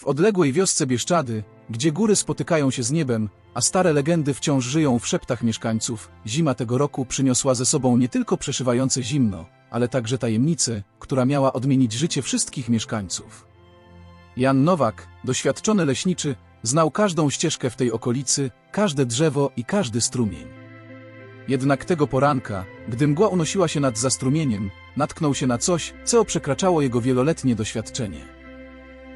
W odległej wiosce Bieszczady, gdzie góry spotykają się z niebem, a stare legendy wciąż żyją w szeptach mieszkańców, zima tego roku przyniosła ze sobą nie tylko przeszywające zimno, ale także tajemnicę, która miała odmienić życie wszystkich mieszkańców. Jan Nowak, doświadczony leśniczy, znał każdą ścieżkę w tej okolicy, każde drzewo i każdy strumień. Jednak tego poranka, gdy mgła unosiła się nad zastrumieniem, natknął się na coś, co przekraczało jego wieloletnie doświadczenie.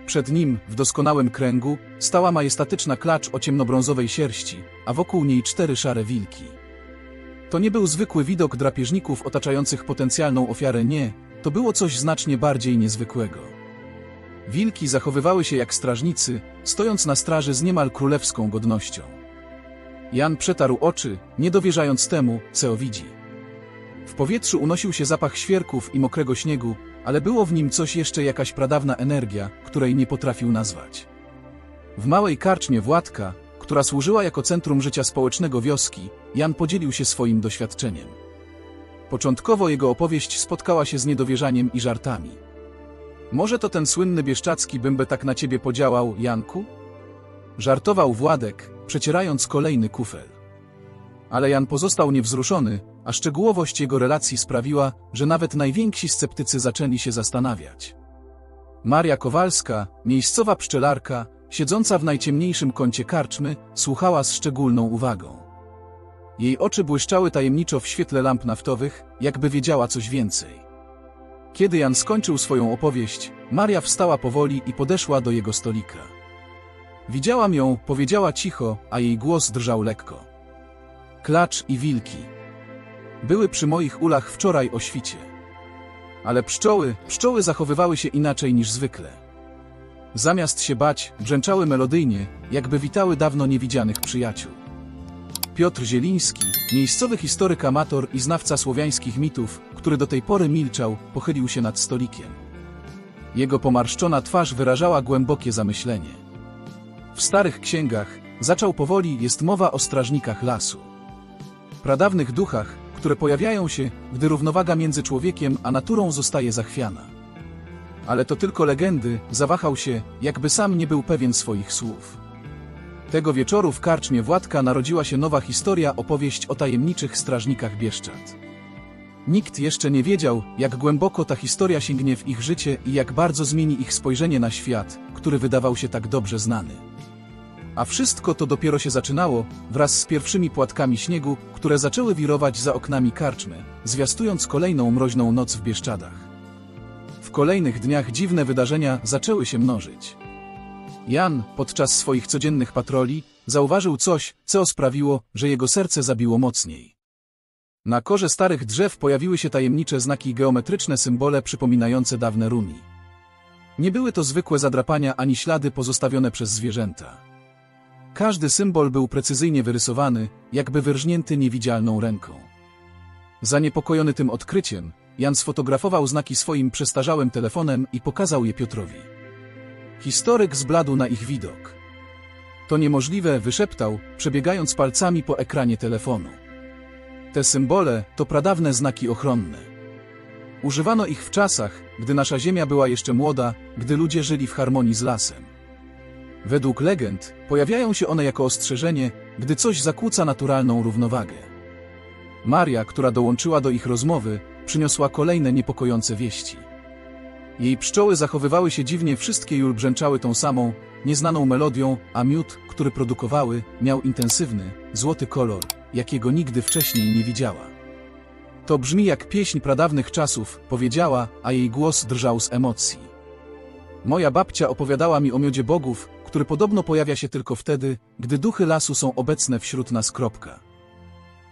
Przed nim, w doskonałym kręgu, stała majestatyczna klacz o ciemnobrązowej sierści, a wokół niej cztery szare wilki. To nie był zwykły widok drapieżników otaczających potencjalną ofiarę, nie, to było coś znacznie bardziej niezwykłego. Wilki zachowywały się jak strażnicy, stojąc na straży z niemal królewską godnością. Jan przetarł oczy, nie dowierzając temu, co widzi. W powietrzu unosił się zapach świerków i mokrego śniegu, ale było w nim coś jeszcze jakaś pradawna energia, której nie potrafił nazwać. W małej karczmie Władka, która służyła jako centrum życia społecznego wioski, Jan podzielił się swoim doświadczeniem. Początkowo jego opowieść spotkała się z niedowierzaniem i żartami. Może to ten słynny bieszczacki bymbe tak na ciebie podziałał, Janku? Żartował Władek, przecierając kolejny kufel. Ale Jan pozostał niewzruszony, a szczegółowość jego relacji sprawiła, że nawet najwięksi sceptycy zaczęli się zastanawiać. Maria Kowalska, miejscowa pszczelarka, siedząca w najciemniejszym kącie karczmy, słuchała z szczególną uwagą. Jej oczy błyszczały tajemniczo w świetle lamp naftowych, jakby wiedziała coś więcej. Kiedy Jan skończył swoją opowieść, Maria wstała powoli i podeszła do jego stolika. Widziałam ją, powiedziała cicho, a jej głos drżał lekko. Klacz i wilki. Były przy moich ulach wczoraj o świcie. Ale pszczoły, pszczoły zachowywały się inaczej niż zwykle. Zamiast się bać, brzęczały melodyjnie, jakby witały dawno niewidzianych przyjaciół. Piotr Zieliński, miejscowy historyk amator i znawca słowiańskich mitów, który do tej pory milczał, pochylił się nad stolikiem. Jego pomarszczona twarz wyrażała głębokie zamyślenie. W starych księgach, zaczął powoli, jest mowa o strażnikach lasu. Pradawnych duchach, które pojawiają się, gdy równowaga między człowiekiem a naturą zostaje zachwiana. Ale to tylko legendy, zawahał się, jakby sam nie był pewien swoich słów. Tego wieczoru w karczmie Władka narodziła się nowa historia, opowieść o tajemniczych strażnikach Bieszczad. Nikt jeszcze nie wiedział, jak głęboko ta historia sięgnie w ich życie i jak bardzo zmieni ich spojrzenie na świat, który wydawał się tak dobrze znany. A wszystko to dopiero się zaczynało, wraz z pierwszymi płatkami śniegu, które zaczęły wirować za oknami karczmy, zwiastując kolejną mroźną noc w Bieszczadach. W kolejnych dniach dziwne wydarzenia zaczęły się mnożyć. Jan, podczas swoich codziennych patroli, zauważył coś, co sprawiło, że jego serce zabiło mocniej. Na korze starych drzew pojawiły się tajemnicze znaki geometryczne symbole przypominające dawne runi. Nie były to zwykłe zadrapania ani ślady pozostawione przez zwierzęta. Każdy symbol był precyzyjnie wyrysowany, jakby wyrżnięty niewidzialną ręką. Zaniepokojony tym odkryciem, Jan sfotografował znaki swoim przestarzałym telefonem i pokazał je Piotrowi. Historyk zbladł na ich widok. To niemożliwe, wyszeptał, przebiegając palcami po ekranie telefonu. Te symbole to pradawne znaki ochronne. Używano ich w czasach, gdy nasza Ziemia była jeszcze młoda, gdy ludzie żyli w harmonii z lasem. Według legend, pojawiają się one jako ostrzeżenie, gdy coś zakłóca naturalną równowagę. Maria, która dołączyła do ich rozmowy, przyniosła kolejne niepokojące wieści. Jej pszczoły zachowywały się dziwnie, wszystkie już brzęczały tą samą, nieznaną melodią, a miód, który produkowały, miał intensywny, złoty kolor, jakiego nigdy wcześniej nie widziała. To brzmi jak pieśń pradawnych czasów, powiedziała, a jej głos drżał z emocji. Moja babcia opowiadała mi o miodzie bogów, który podobno pojawia się tylko wtedy, gdy duchy lasu są obecne wśród nas. Kropka.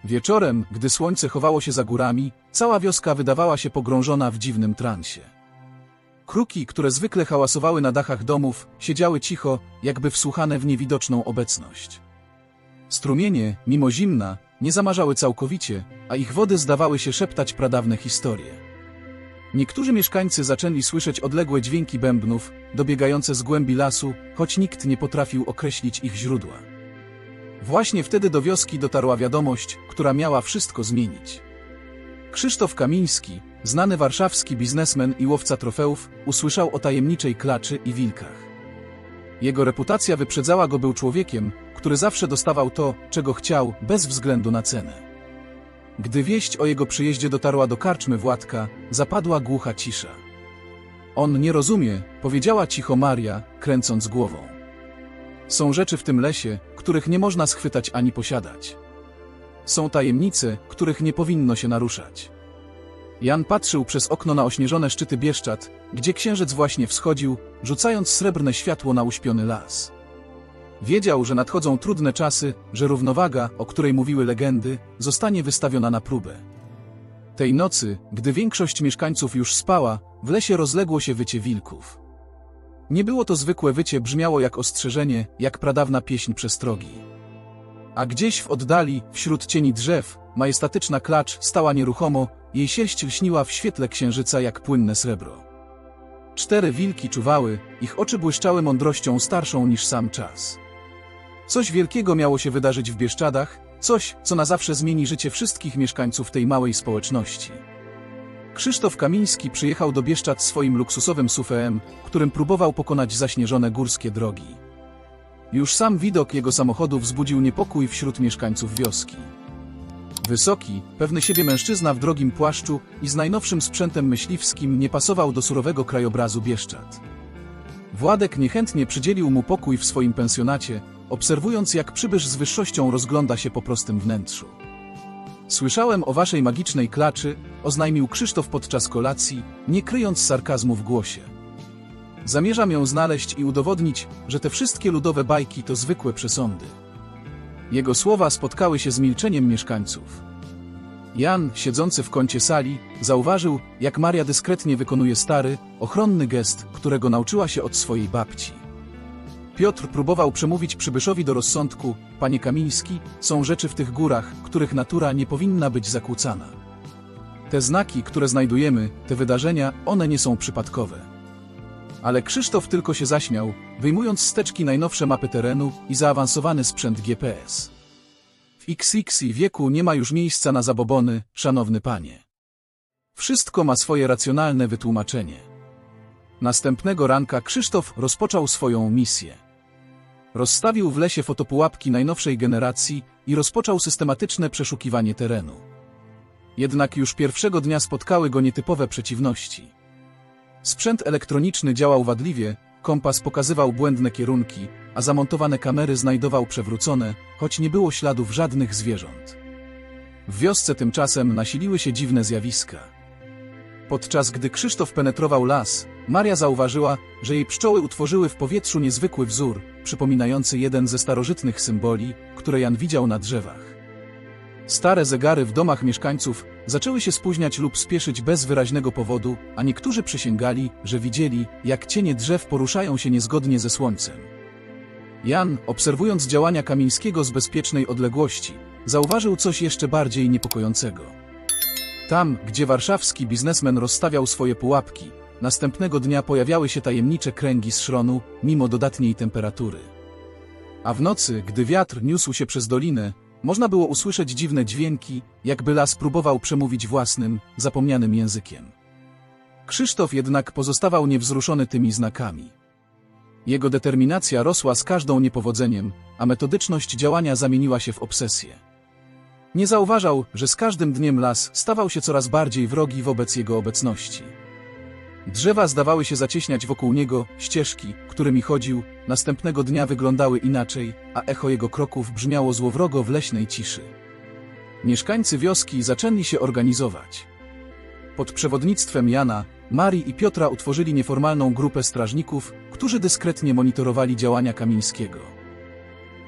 Wieczorem, gdy słońce chowało się za górami, cała wioska wydawała się pogrążona w dziwnym transie. Kruki, które zwykle hałasowały na dachach domów, siedziały cicho, jakby wsłuchane w niewidoczną obecność. Strumienie, mimo zimna, nie zamarzały całkowicie, a ich wody zdawały się szeptać pradawne historie. Niektórzy mieszkańcy zaczęli słyszeć odległe dźwięki bębnów, dobiegające z głębi lasu, choć nikt nie potrafił określić ich źródła. Właśnie wtedy do wioski dotarła wiadomość, która miała wszystko zmienić. Krzysztof Kamiński, znany warszawski biznesmen i łowca trofeów, usłyszał o tajemniczej klaczy i wilkach. Jego reputacja wyprzedzała go był człowiekiem, który zawsze dostawał to, czego chciał, bez względu na cenę. Gdy wieść o jego przyjeździe dotarła do karczmy Władka, zapadła głucha cisza. On nie rozumie, powiedziała cicho Maria, kręcąc głową. Są rzeczy w tym lesie, których nie można schwytać ani posiadać. Są tajemnice, których nie powinno się naruszać. Jan patrzył przez okno na ośnieżone szczyty Bieszczad, gdzie księżyc właśnie wschodził, rzucając srebrne światło na uśpiony las. Wiedział, że nadchodzą trudne czasy, że równowaga, o której mówiły legendy, zostanie wystawiona na próbę. Tej nocy, gdy większość mieszkańców już spała, w lesie rozległo się wycie wilków. Nie było to zwykłe wycie, brzmiało jak ostrzeżenie, jak pradawna pieśń przestrogi. A gdzieś w oddali, wśród cieni drzew, majestatyczna klacz stała nieruchomo, jej sierść lśniła w świetle księżyca jak płynne srebro. Cztery wilki czuwały, ich oczy błyszczały mądrością starszą niż sam czas. Coś wielkiego miało się wydarzyć w Bieszczadach, coś, co na zawsze zmieni życie wszystkich mieszkańców tej małej społeczności. Krzysztof Kamiński przyjechał do Bieszczad swoim luksusowym sufeem, którym próbował pokonać zaśnieżone górskie drogi. Już sam widok jego samochodu wzbudził niepokój wśród mieszkańców wioski. Wysoki, pewny siebie mężczyzna w drogim płaszczu i z najnowszym sprzętem myśliwskim nie pasował do surowego krajobrazu Bieszczad. Władek niechętnie przydzielił mu pokój w swoim pensjonacie, obserwując jak przybysz z wyższością rozgląda się po prostym wnętrzu. Słyszałem o waszej magicznej klaczy, oznajmił Krzysztof podczas kolacji, nie kryjąc sarkazmu w głosie. Zamierzam ją znaleźć i udowodnić, że te wszystkie ludowe bajki to zwykłe przesądy. Jego słowa spotkały się z milczeniem mieszkańców. Jan, siedzący w kącie sali, zauważył, jak Maria dyskretnie wykonuje stary, ochronny gest, którego nauczyła się od swojej babci. Piotr próbował przemówić przybyszowi do rozsądku, panie Kamiński, są rzeczy w tych górach, których natura nie powinna być zakłócana. Te znaki, które znajdujemy, te wydarzenia, one nie są przypadkowe. Ale Krzysztof tylko się zaśmiał, wyjmując z teczki najnowsze mapy terenu i zaawansowany sprzęt GPS. W XX wieku nie ma już miejsca na zabobony, szanowny panie. Wszystko ma swoje racjonalne wytłumaczenie. Następnego ranka Krzysztof rozpoczął swoją misję. Rozstawił w lesie fotopułapki najnowszej generacji i rozpoczął systematyczne przeszukiwanie terenu. Jednak już pierwszego dnia spotkały go nietypowe przeciwności. Sprzęt elektroniczny działał wadliwie, kompas pokazywał błędne kierunki, a zamontowane kamery znajdował przewrócone, choć nie było śladów żadnych zwierząt. W wiosce tymczasem nasiliły się dziwne zjawiska. Podczas gdy Krzysztof penetrował las, Maria zauważyła, że jej pszczoły utworzyły w powietrzu niezwykły wzór, przypominający jeden ze starożytnych symboli, które Jan widział na drzewach. Stare zegary w domach mieszkańców zaczęły się spóźniać lub spieszyć bez wyraźnego powodu, a niektórzy przysięgali, że widzieli, jak cienie drzew poruszają się niezgodnie ze słońcem. Jan, obserwując działania Kamińskiego z bezpiecznej odległości, zauważył coś jeszcze bardziej niepokojącego. Tam, gdzie warszawski biznesmen rozstawiał swoje pułapki, następnego dnia pojawiały się tajemnicze kręgi z szronu, mimo dodatniej temperatury. A w nocy, gdy wiatr niósł się przez dolinę, można było usłyszeć dziwne dźwięki, jakby las próbował przemówić własnym, zapomnianym językiem. Krzysztof jednak pozostawał niewzruszony tymi znakami. Jego determinacja rosła z każdą niepowodzeniem, a metodyczność działania zamieniła się w obsesję. Nie zauważał, że z każdym dniem las stawał się coraz bardziej wrogi wobec jego obecności. Drzewa zdawały się zacieśniać wokół niego, ścieżki, którymi chodził, następnego dnia wyglądały inaczej, a echo jego kroków brzmiało złowrogo w leśnej ciszy. Mieszkańcy wioski zaczęli się organizować. Pod przewodnictwem Jana, Marii i Piotra utworzyli nieformalną grupę strażników, którzy dyskretnie monitorowali działania Kamińskiego.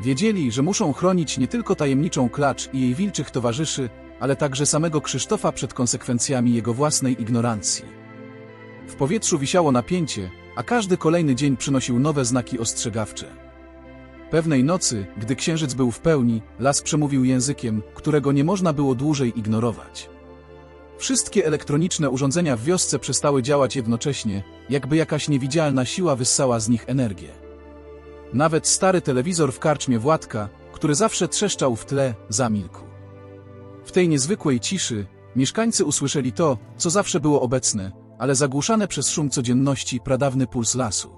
Wiedzieli, że muszą chronić nie tylko tajemniczą klacz i jej wilczych towarzyszy, ale także samego Krzysztofa przed konsekwencjami jego własnej ignorancji. W powietrzu wisiało napięcie, a każdy kolejny dzień przynosił nowe znaki ostrzegawcze. Pewnej nocy, gdy księżyc był w pełni, las przemówił językiem, którego nie można było dłużej ignorować. Wszystkie elektroniczne urządzenia w wiosce przestały działać jednocześnie, jakby jakaś niewidzialna siła wyssała z nich energię. Nawet stary telewizor w karczmie Władka, który zawsze trzeszczał w tle, zamilkł. W tej niezwykłej ciszy mieszkańcy usłyszeli to, co zawsze było obecne, ale zagłuszane przez szum codzienności pradawny puls lasu.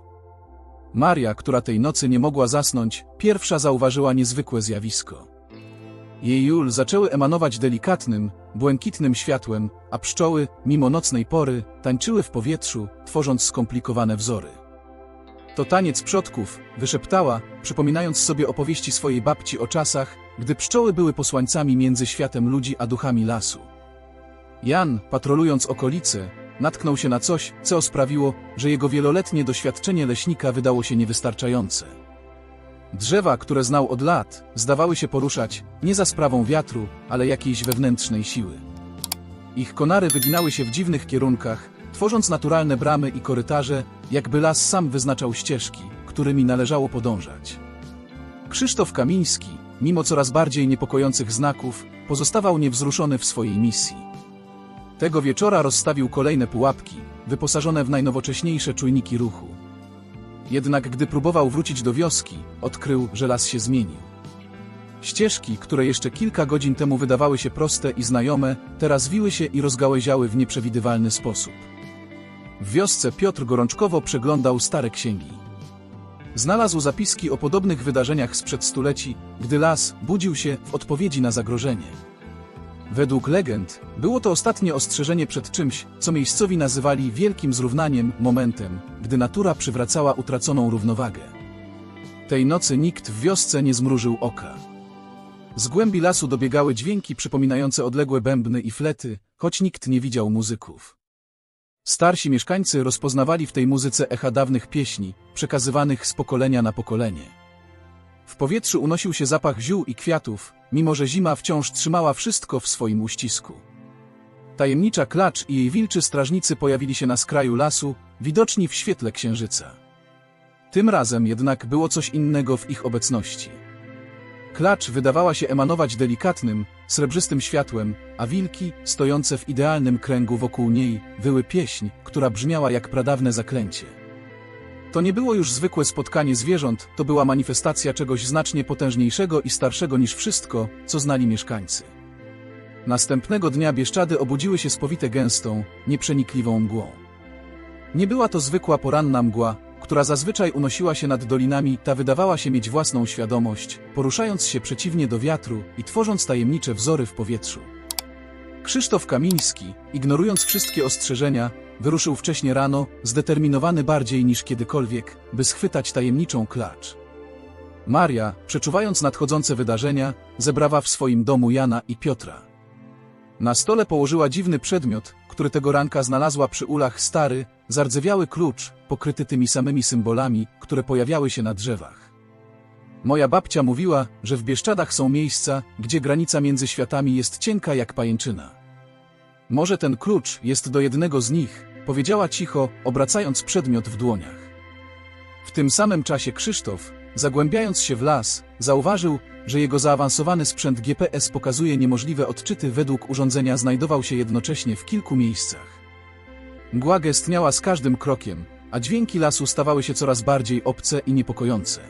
Maria, która tej nocy nie mogła zasnąć, pierwsza zauważyła niezwykłe zjawisko. Jej jul zaczęły emanować delikatnym, błękitnym światłem, a pszczoły, mimo nocnej pory, tańczyły w powietrzu, tworząc skomplikowane wzory. To taniec przodków, wyszeptała, przypominając sobie opowieści swojej babci o czasach, gdy pszczoły były posłańcami między światem ludzi a duchami lasu. Jan, patrolując okolice, natknął się na coś, co sprawiło, że jego wieloletnie doświadczenie leśnika wydało się niewystarczające. Drzewa, które znał od lat, zdawały się poruszać, nie za sprawą wiatru, ale jakiejś wewnętrznej siły. Ich konary wyginały się w dziwnych kierunkach, tworząc naturalne bramy i korytarze, jakby las sam wyznaczał ścieżki, którymi należało podążać. Krzysztof Kamiński, mimo coraz bardziej niepokojących znaków, pozostawał niewzruszony w swojej misji. Tego wieczora rozstawił kolejne pułapki, wyposażone w najnowocześniejsze czujniki ruchu. Jednak gdy próbował wrócić do wioski, odkrył, że las się zmienił. Ścieżki, które jeszcze kilka godzin temu wydawały się proste i znajome, teraz wiły się i rozgałęziały w nieprzewidywalny sposób. W wiosce Piotr gorączkowo przeglądał stare księgi. Znalazł zapiski o podobnych wydarzeniach sprzed stuleci, gdy las budził się w odpowiedzi na zagrożenie. Według legend było to ostatnie ostrzeżenie przed czymś, co miejscowi nazywali wielkim zrównaniem, momentem, gdy natura przywracała utraconą równowagę. Tej nocy nikt w wiosce nie zmrużył oka. Z głębi lasu dobiegały dźwięki przypominające odległe bębny i flety, choć nikt nie widział muzyków. Starsi mieszkańcy rozpoznawali w tej muzyce echa dawnych pieśni, przekazywanych z pokolenia na pokolenie. W powietrzu unosił się zapach ziół i kwiatów, mimo że zima wciąż trzymała wszystko w swoim uścisku. Tajemnicza klacz i jej wilczy strażnicy pojawili się na skraju lasu, widoczni w świetle księżyca. Tym razem jednak było coś innego w ich obecności. Klacz wydawała się emanować delikatnym, srebrzystym światłem, a wilki, stojące w idealnym kręgu wokół niej, wyły pieśń, która brzmiała jak pradawne zaklęcie. To nie było już zwykłe spotkanie zwierząt, to była manifestacja czegoś znacznie potężniejszego i starszego niż wszystko, co znali mieszkańcy. Następnego dnia Bieszczady obudziły się spowite gęstą, nieprzenikliwą mgłą. Nie była to zwykła poranna mgła, która zazwyczaj unosiła się nad dolinami, ta wydawała się mieć własną świadomość, poruszając się przeciwnie do wiatru i tworząc tajemnicze wzory w powietrzu. Krzysztof Kamiński, ignorując wszystkie ostrzeżenia, wyruszył wcześnie rano, zdeterminowany bardziej niż kiedykolwiek, by schwytać tajemniczą klacz. Maria, przeczuwając nadchodzące wydarzenia, zebrała w swoim domu Jana i Piotra. Na stole położyła dziwny przedmiot, który tego ranka znalazła przy ulach stary, zardzewiały klucz, pokryty tymi samymi symbolami, które pojawiały się na drzewach. Moja babcia mówiła, że w Bieszczadach są miejsca, gdzie granica między światami jest cienka jak pajęczyna. Może ten klucz jest do jednego z nich, powiedziała cicho, obracając przedmiot w dłoniach. W tym samym czasie Krzysztof, zagłębiając się w las, zauważył, że jego zaawansowany sprzęt GPS pokazuje niemożliwe odczyty według urządzenia znajdował się jednocześnie w kilku miejscach. Mgła gestniała z każdym krokiem, a dźwięki lasu stawały się coraz bardziej obce i niepokojące.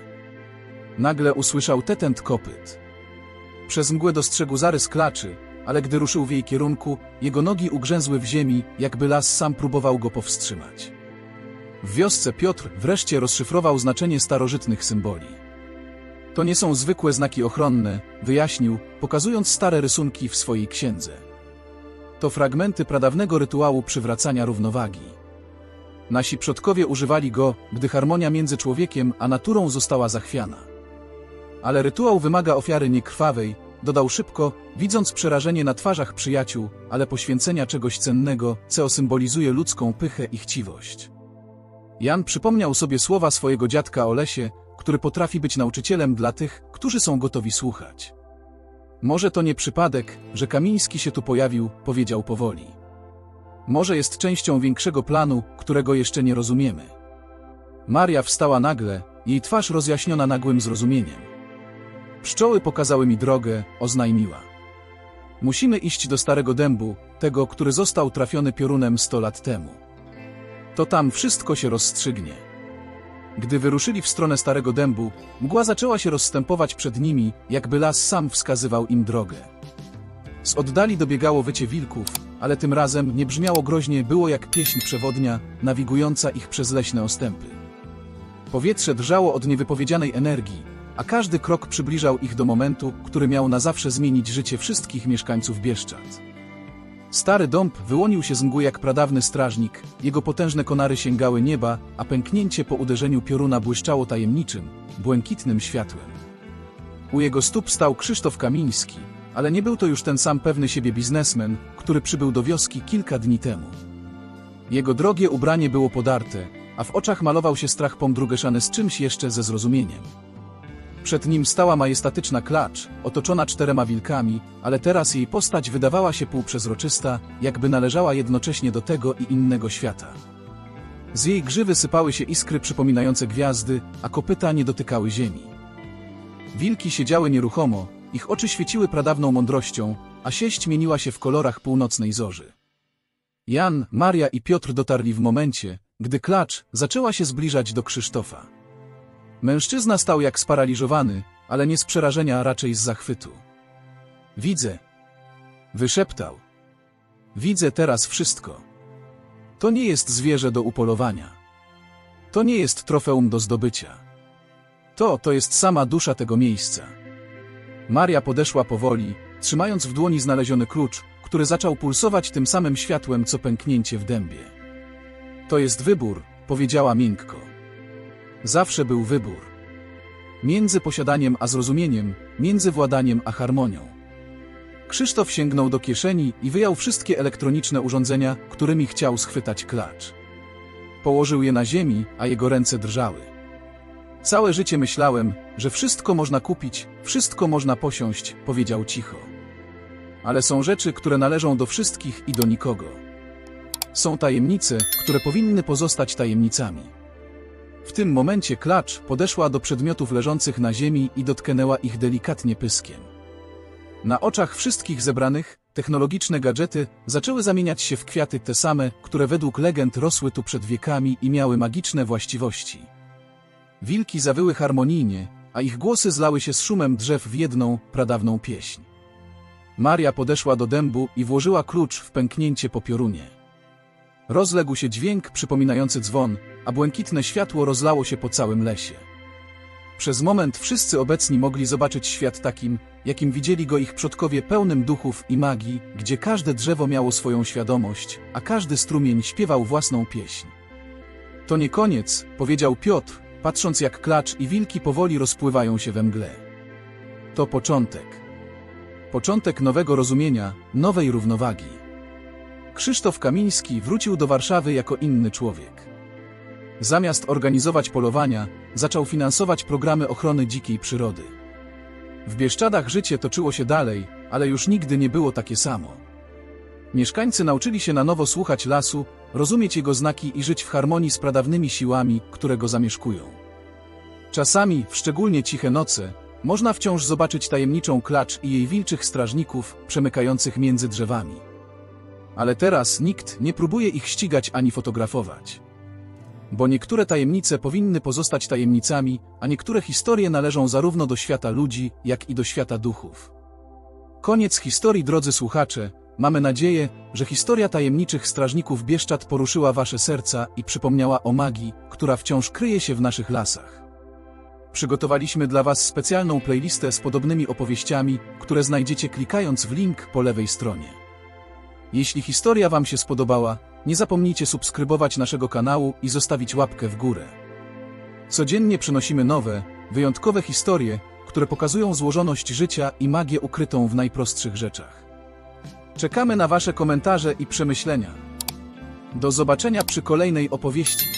Nagle usłyszał tetent kopyt. Przez mgłę dostrzegł zarys klaczy, ale gdy ruszył w jej kierunku, jego nogi ugrzęzły w ziemi, jakby las sam próbował go powstrzymać. W wiosce Piotr wreszcie rozszyfrował znaczenie starożytnych symboli. To nie są zwykłe znaki ochronne, wyjaśnił, pokazując stare rysunki w swojej księdze. To fragmenty pradawnego rytuału przywracania równowagi. Nasi przodkowie używali go, gdy harmonia między człowiekiem a naturą została zachwiana. Ale rytuał wymaga ofiary niekrwawej, dodał szybko, widząc przerażenie na twarzach przyjaciół, ale poświęcenia czegoś cennego, co symbolizuje ludzką pychę i chciwość. Jan przypomniał sobie słowa swojego dziadka o lesie, który potrafi być nauczycielem dla tych, którzy są gotowi słuchać. Może to nie przypadek, że Kamiński się tu pojawił, powiedział powoli. Może jest częścią większego planu, którego jeszcze nie rozumiemy. Maria wstała nagle, jej twarz rozjaśniona nagłym zrozumieniem. Pszczoły pokazały mi drogę, oznajmiła. Musimy iść do starego dębu, tego, który został trafiony piorunem sto lat temu. To tam wszystko się rozstrzygnie. Gdy wyruszyli w stronę starego dębu, mgła zaczęła się rozstępować przed nimi, jakby las sam wskazywał im drogę. Z oddali dobiegało wycie wilków, ale tym razem nie brzmiało groźnie, było jak pieśń przewodnia, nawigująca ich przez leśne ostępy. Powietrze drżało od niewypowiedzianej energii, a każdy krok przybliżał ich do momentu, który miał na zawsze zmienić życie wszystkich mieszkańców Bieszczad. Stary dąb wyłonił się z mgły jak pradawny strażnik, jego potężne konary sięgały nieba, a pęknięcie po uderzeniu pioruna błyszczało tajemniczym, błękitnym światłem. U jego stóp stał Krzysztof Kamiński, ale nie był to już ten sam pewny siebie biznesmen, który przybył do wioski kilka dni temu. Jego drogie ubranie było podarte, a w oczach malował się strach pomdrugeszany z czymś jeszcze ze zrozumieniem. Przed nim stała majestatyczna klacz, otoczona czterema wilkami, ale teraz jej postać wydawała się półprzezroczysta, jakby należała jednocześnie do tego i innego świata. Z jej grzywy sypały się iskry przypominające gwiazdy, a kopyta nie dotykały ziemi. Wilki siedziały nieruchomo, ich oczy świeciły pradawną mądrością, a sieść mieniła się w kolorach północnej zorzy. Jan, Maria i Piotr dotarli w momencie, gdy klacz zaczęła się zbliżać do Krzysztofa. Mężczyzna stał jak sparaliżowany, ale nie z przerażenia, a raczej z zachwytu. Widzę. Wyszeptał. Widzę teraz wszystko. To nie jest zwierzę do upolowania. To nie jest trofeum do zdobycia. To, to jest sama dusza tego miejsca. Maria podeszła powoli, trzymając w dłoni znaleziony klucz, który zaczął pulsować tym samym światłem, co pęknięcie w dębie. To jest wybór, powiedziała miękko. Zawsze był wybór. Między posiadaniem a zrozumieniem, między władaniem a harmonią. Krzysztof sięgnął do kieszeni i wyjął wszystkie elektroniczne urządzenia, którymi chciał schwytać klacz. Położył je na ziemi, a jego ręce drżały. Całe życie myślałem, że wszystko można kupić, wszystko można posiąść, powiedział cicho. Ale są rzeczy, które należą do wszystkich i do nikogo. Są tajemnice, które powinny pozostać tajemnicami. W tym momencie klacz podeszła do przedmiotów leżących na ziemi i dotknęła ich delikatnie pyskiem. Na oczach wszystkich zebranych, technologiczne gadżety zaczęły zamieniać się w kwiaty te same, które według legend rosły tu przed wiekami i miały magiczne właściwości. Wilki zawyły harmonijnie, a ich głosy zlały się z szumem drzew w jedną, pradawną pieśń. Maria podeszła do dębu i włożyła klucz w pęknięcie po piorunie. Rozległ się dźwięk przypominający dzwon, a błękitne światło rozlało się po całym lesie. Przez moment wszyscy obecni mogli zobaczyć świat takim, jakim widzieli go ich przodkowie pełnym duchów i magii, gdzie każde drzewo miało swoją świadomość, a każdy strumień śpiewał własną pieśń. To nie koniec, powiedział Piotr, patrząc jak klacz i wilki powoli rozpływają się we mgle. To początek. Początek nowego rozumienia, nowej równowagi. Krzysztof Kamiński wrócił do Warszawy jako inny człowiek. Zamiast organizować polowania, zaczął finansować programy ochrony dzikiej przyrody. W Bieszczadach życie toczyło się dalej, ale już nigdy nie było takie samo. Mieszkańcy nauczyli się na nowo słuchać lasu, rozumieć jego znaki i żyć w harmonii z pradawnymi siłami, które go zamieszkują. Czasami, w szczególnie ciche noce, można wciąż zobaczyć tajemniczą klacz i jej wilczych strażników przemykających między drzewami. Ale teraz nikt nie próbuje ich ścigać ani fotografować. Bo niektóre tajemnice powinny pozostać tajemnicami, a niektóre historie należą zarówno do świata ludzi, jak i do świata duchów. Koniec historii, drodzy słuchacze. Mamy nadzieję, że historia tajemniczych strażników Bieszczad poruszyła wasze serca i przypomniała o magii, która wciąż kryje się w naszych lasach. Przygotowaliśmy dla was specjalną playlistę z podobnymi opowieściami, które znajdziecie klikając w link po lewej stronie. Jeśli historia wam się spodobała, nie zapomnijcie subskrybować naszego kanału i zostawić łapkę w górę. Codziennie przynosimy nowe, wyjątkowe historie, które pokazują złożoność życia i magię ukrytą w najprostszych rzeczach. Czekamy na Wasze komentarze i przemyślenia. Do zobaczenia przy kolejnej opowieści.